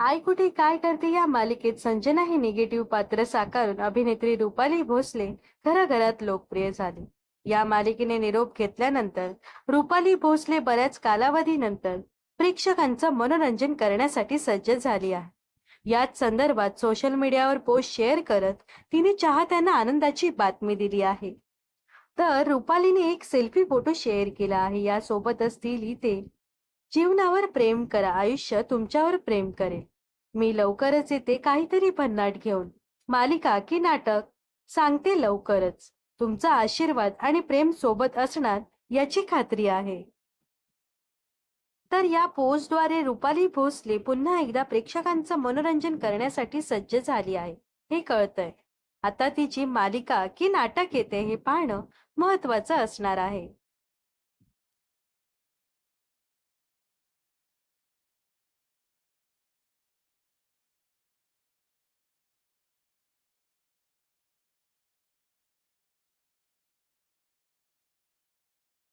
आई कुठे काय करते या मालिकेत? संजना हे निगेटिव्ह पात्र साकारून अभिनेत्री रुपाली भोसले घराघरात लोकप्रिय झाली. या मालिकेने निरोप घेतल्यानंतर रुपाली भोसले बऱ्याच कालावधीनंतर प्रेक्षकांचं मनोरंजन करण्यासाठी सज्ज झाली आहे. याच संदर्भात सोशल मीडियावर पोस्ट शेअर करत तिने चाहत्यांना आनंदाची बातमी दिली आहे. तर रुपालीने एक सेल्फी फोटो शेअर केला आहे. यासोबतच ती लिहिते जीवनावर प्रेम करा आयुष्य तुमच्यावर प्रेम करेल. मी लवकरच येते काहीतरी भन्नाट घेऊन. मालिका की नाटक? सांगते लवकरच. तुमचा आशीर्वाद आणि प्रेम सोबत असणार याची खात्री आहे. तर या पोस्टद्वारे रुपाली भोसले पुन्हा एकदा प्रेक्षकांचं मनोरंजन करण्यासाठी सज्ज झाली आहे. हे कळतंय. आता तिची मालिका की नाटक येते हे पाहणं महत्वाचं असणार आहे.